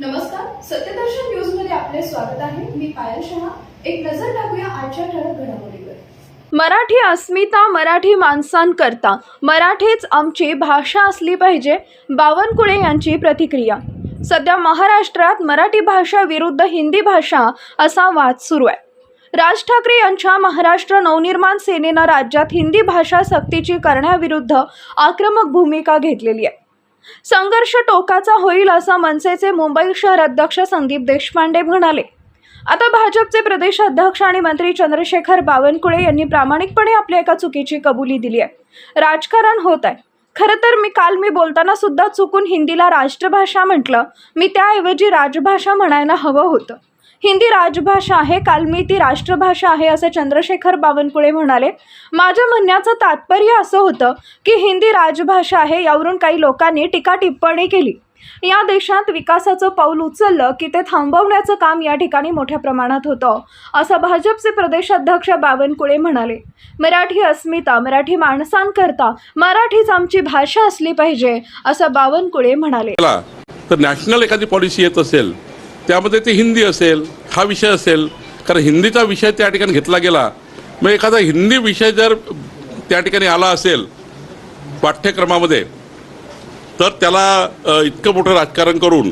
नमस्कार सत्यदर्शन न्यूजमध्ये आपले स्वागत आहे. मी पायल शहा. एक नजर टाकूया आजच्या ठळक घडामोडीवर. मराठी अस्मिता मराठी माणसांकरता. मराठीच आमची भाषा असली पाहिजे बावनकुळे यांची प्रतिक्रिया. सध्या महाराष्ट्रात मराठी भाषा विरुद्ध हिंदी भाषा असा वाद सुरू आहे. राज ठाकरे यांच्या महाराष्ट्र नवनिर्माण सेनेनं राज्यात हिंदी भाषा सक्तीची करण्याविरुद्ध आक्रमक भूमिका घेतलेली आहे. संघर्ष टोकाचा होईल असं मनसेचे मुंबई शहर अध्यक्ष संदीप देशपांडे म्हणाले. आता भाजपचे प्रदेश अध्यक्ष आणि मंत्री चंद्रशेखर बावनकुळे यांनी प्रामाणिकपणे आपल्या एका चुकीची कबुली दिली आहे. राजकारण होत आहे. खरं तर मी काल मी बोलताना सुद्धा चुकून हिंदीला राष्ट्रभाषा म्हटलं. मी त्याऐवजी राजभाषा म्हणायला हवं होतं. हिंदी राजभाषा आहे काल मी ती राष्ट्रभाषा आहे असे चंद्रशेखर बावनकुळे म्हणाले. माझ्या म्हणण्याचं तात्पर्य असं होतं की हिंदी राजभाषा आहे यावरून काही लोकांनी टीका टिप्पणी केली. या देशात विकासाचं पाऊल उचललं की ते थांबवण्याचं काम या ठिकाणी मोठ्या प्रमाणात होतं असं भाजपचे प्रदेशाध्यक्ष बावनकुळे म्हणाले. मराठी अस्मिता मराठी माणसांकरता मराठीच आमची भाषा असली पाहिजे असं बावनकुळे म्हणाले. तर नॅशनल एखादी पॉलिसी येत असेल त्यामध्ये ते हिंदी असेल हा विषय असेल. कारण हिंदीचा विषय त्या ठिकाणी घेतला गेला. मग एखादा हिंदी विषय जर त्या ठिकाणी आला असेल पाठ्यक्रमामध्ये तर त्याला इतकं मोठं राजकारण करून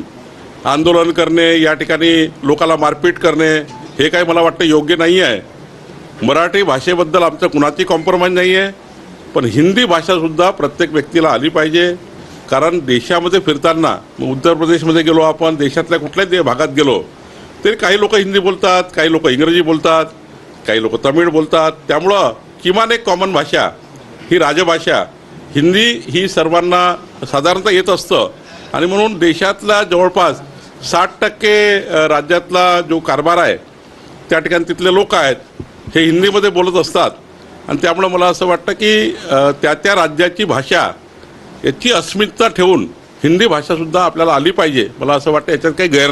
आंदोलन करणे या ठिकाणी लोकाला मारपीट करणे हे काही मला वाटतं योग्य नाही आहे. मराठी भाषेबद्दल आमचं कुणाची कॉम्प्रोमाइज नाही आहे. पण हिंदी भाषासुद्धा प्रत्येक व्यक्तीला आली पाहिजे. कारण देशामध्ये फिरताना मग उत्तर प्रदेशमध्ये गेलो आपण देशातल्या कुठल्याही भागात गेलो तरी काही लोक हिंदी बोलतात काही लोक इंग्रजी बोलतात काही लोक तमिळ बोलतात. त्यामुळं किमान एक कॉमन भाषा ही राजभाषा. हिंदी ही सर्वांना साधारणतः येत असतं. आणि म्हणून देशातला जवळपास साठ टक्के राज्यातला जो कारभार आहे त्या ठिकाणी तिथले लोक आहेत हे हिंदीमध्ये बोलत असतात. आणि त्यामुळं मला असं वाटतं की त्या त्या राज्याची भाषा याची अस्मिता ठेवून हिंदी भाषासुद्धा आपल्याला आली पाहिजे. मला असं वाटतं याच्यात काही गैर